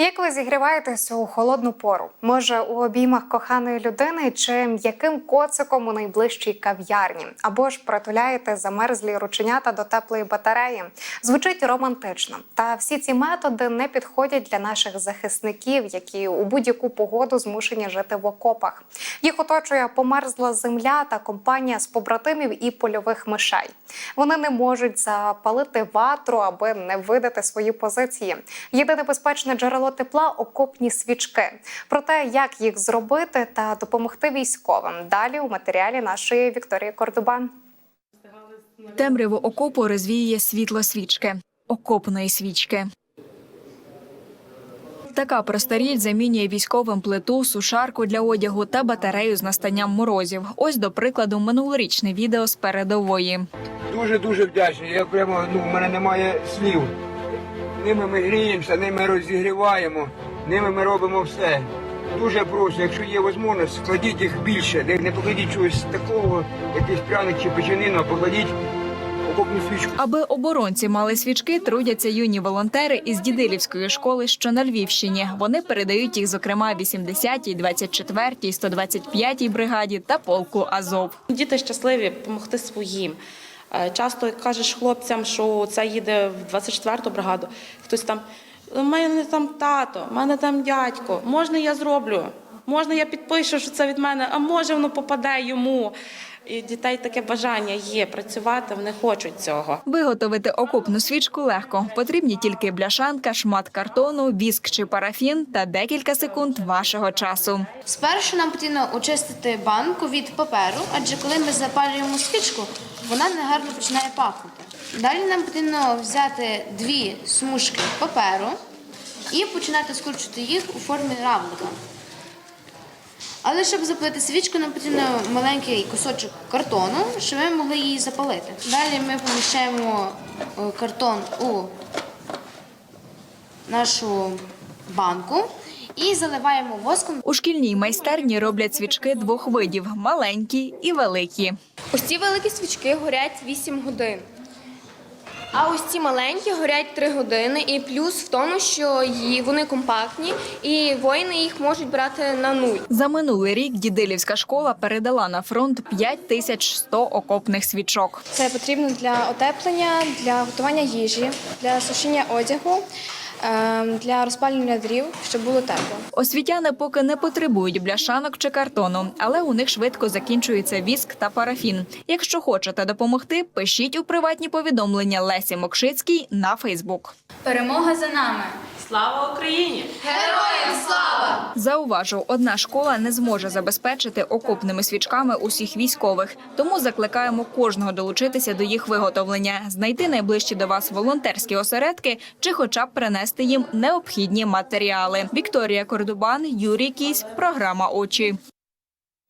Як ви зігріваєтесь у холодну пору? Може, у обіймах коханої людини чи м'яким коциком у найближчій кав'ярні? Або ж притуляєте замерзлі рученята до теплої батареї? Звучить романтично. Та всі ці методи не підходять для наших захисників, які у будь-яку погоду змушені жити в окопах. Їх оточує померзла земля та компанія з побратимів і польових мишей. Вони не можуть запалити ватру, аби не видати свої позиції. Єдине безпечне джерело тепла окопні свічки. Про те, як їх зробити та допомогти військовим. Далі у матеріалі нашої Вікторії Кордубан. Темряву окопу розвіює світло свічки окопної свічки. Така проста річ замінює військовим плиту, сушарку для одягу та батарею з настанням морозів. Ось до прикладу минулорічне відео з передової. Дуже дуже вдячний. Я прямо ну в мене немає слів. Ними ми гріємося, ними розігріваємо, ними ми робимо все. Дуже прошу, якщо є можливість, складіть їх більше. Не, не покладіть чогось такого, якийсь пряник чи печенину, а покладіть окопну свічку. Аби оборонці мали свічки, трудяться юні волонтери із Дідилівської школи, що на Львівщині. Вони передають їх, зокрема, 80-й, 24-й, 125-й бригаді та полку Азов. Діти щасливі допомогти своїм. Е, Часто кажеш хлопцям, що це їде в 24-ту бригаду. Хтось там у мене там тато, у мене там дядько. Можна я зроблю? Можна я підпишу, що це від мене, а може воно попаде йому. І дітей таке бажання є працювати, вони хочуть цього. Виготовити окопну свічку легко. Потрібні тільки бляшанка, шмат картону, віск чи парафін та декілька секунд вашого часу. Спершу нам потрібно очистити банку від паперу, адже коли ми запалюємо свічку, вона негарно починає пахнути. Далі нам потрібно взяти дві смужки паперу і починати скручувати їх у формі равлика. Але щоб запалити свічку, нам потрібно маленький кусочок картону, щоб ми могли її запалити. Далі ми поміщаємо е, картон у нашу банку і заливаємо воском. У шкільній майстерні роблять свічки двох видів маленькі і великі. Ось ці великі свічки горять 8 годин. А ось ці маленькі горять три години. І плюс в тому, що вони компактні, і воїни їх можуть брати на нуль. За минулий рік Дідилівська школа передала на фронт 5100 окопних свічок. Це потрібно для отеплення, для готування їжі, для сушіння одягу, для розпалювання дрів, щоб було тепло. Освітяни поки не потребують бляшанок чи картону, але у них швидко закінчується віск та парафін. Якщо хочете допомогти, пишіть у приватні повідомлення Лесі Мокшицькій на Фейсбук. Перемога за нами. Слава Україні! Зауважу, одна школа не зможе забезпечити окопними свічками усіх військових, тому закликаємо кожного долучитися до їх виготовлення, знайти найближчі до вас волонтерські осередки чи, хоча б принести їм необхідні матеріали. Вікторія Кордубан, Юрій Кісь, програма Очі.